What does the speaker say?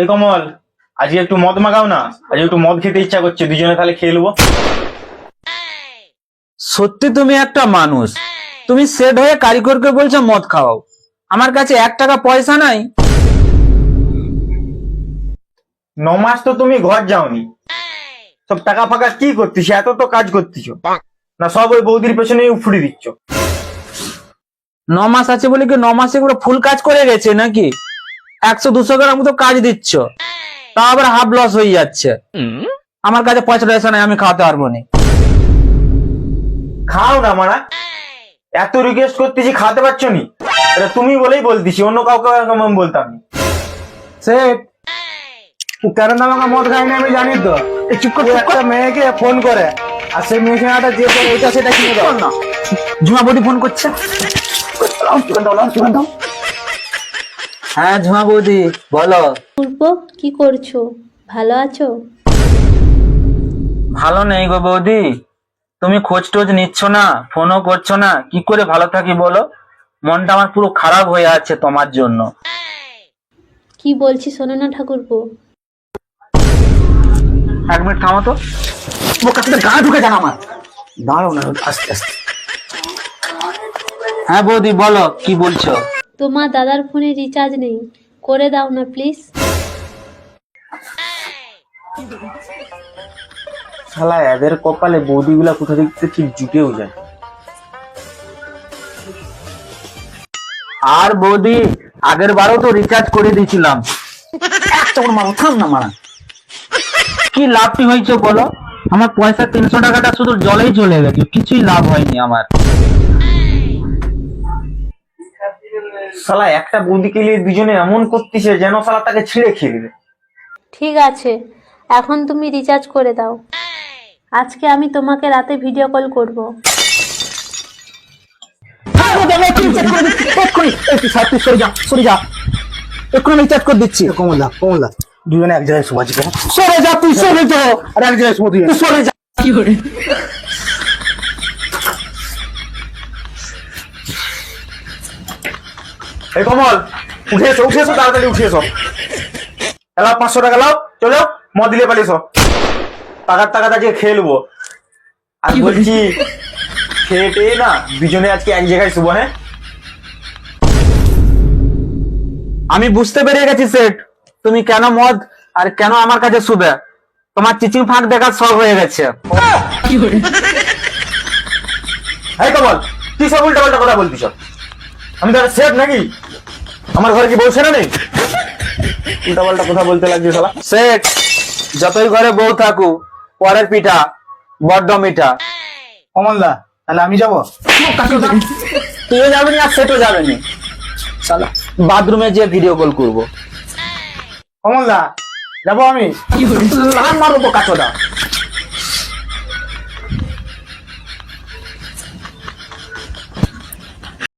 এই কমল আজকে একটু মদ মাগাও না? আজকে একটু মদ খেতে ইচ্ছা করছে দুজনে তাহলে খেয়ে নেব। সত্যি তুমি একটা মানুষ। তুমি সেট হয়ে কারিগরকে বলছো মদ খাওয়াও। আমার কাছে এক টাকা পয়সা নাই। নমাস তো তুমি ঘর যাওনি। সব টাকা ফাঁকা কি করতিস এত তো কাজ করতিস না সব ওই বৌদির পেছনে উফড়ি দিচ্ছ। ন মাস আছে বলে কি ন মাসে পুরো ফুল কাজ করে গেছে নাকি? একশো দুশো গ্রাম তো কাজ দিচ্ছ। তা আবার হাফ লস হয়ে যাচ্ছে। আমার কাছে পয়সা টয়সা নাই আমি খাওয়াতে পারব না। খাও না মারা। এত রিকোয়েস্ট করতেছি খাতে পারছ নি? এটা তুমি বলেই বলতেছি অন্য কাউকে আমি বলতাম না। সেট কেন আমাকে মদ খায়নি আমি জানি তো। চুপ করে একটা মেয়েকে ফোন করে আর সেই মেয়েকে একটা যে করে এটা সেটা কিনে দাও। না। ঝুমা বৌদি ফোন করছে হ্যাঁ ঝুমা বৌদি বলো। পূর্ব কি করছ? ভালো আছো? ভালো নেই গো বৌদি। তুমি খোঁজ টোজ নিচ্ছ না ফোনও করছ না কি করে ভালো থাকি বলো? মনটা আমার পুরো খারাপ হয়ে আছে তোমার জন্য। কি বলছি শোনো না ঠাকুরপো। এক মিনিট থামো তো। বোকা গা ঢুকে যান আমার। দাঁড়াও না আস্তে আস্তে। হ্যাঁ বৌদি বলো কি বলছো? তোমার দাদার ফোনে রিচার্জ নেই। করে দাও না প্লিজ শালা এদের কপালে বৌদিগুলা কোথা থেকে ঠিক জুটেও যায়। আর বৌদি আগের বারও তো রিচার্জ করে দিয়েছিলাম। মারো থাম না মারা। কি লাভটি হয়েছে বলো? আমার পয়সা তিনশো টাকাটা শুধু জলেই চলে গেছে কিছুই লাভ হয়নি আমার। শালা একটা বৌদিকে নিয়ে দুজনে এমন করতেছে যেন শালা তাকে ছিঁড়ে খেয়ে দিবে। ঠিক আছে এখন তুমি রিচার্জ করে দাও। আজকে আমি তোমাকে রাতে ভিডিও কল করব। দুজনে এক জায়গায় শোয়া সরে যা তুই সরে যা। আর এক জায়গায় শোয়া তুই সরে যা। এই কমল উঠে এসো উঠে এসো তাড়াতাড়ি উঠে এসো। এলাও পাঁচশো টাকা লাও চলো মদ দিলে পালিয়ে এসো। টাকার টাকাটা আজকে খেয়ে নেব। আর বলছি খেয়ে টেয়ে না দুজনে আজকে এক জায়গায় শুবো হ্যাঁ? আমি বুঝতে পেরে গেছি সেট তুমি কেন মদ আর কেন আমার কাছে শুবে? তোমার চিচিং ফাঁক দেখার সব হয়ে গেছে। এই কমল তুই সব উল্টা পাল্টা কথা বলতিস। আমি তাহলে সেফ নাকি? আমার ঘরে কি বউ না নেই? উল্টা পাল্টা কথা বলতে লাগছে শালা। সেট যতই ঘরে বউ থাকুক পরের পিঠা বড্ড মিঠা। কমলদা তাহলে আমি যাব? তুইও যাবে না আর সেটও যাবে না। শালা বাথরুমে যে ভিডিও কল করব। কমলদা যাব আমি? লাল মারবো কাঠোটা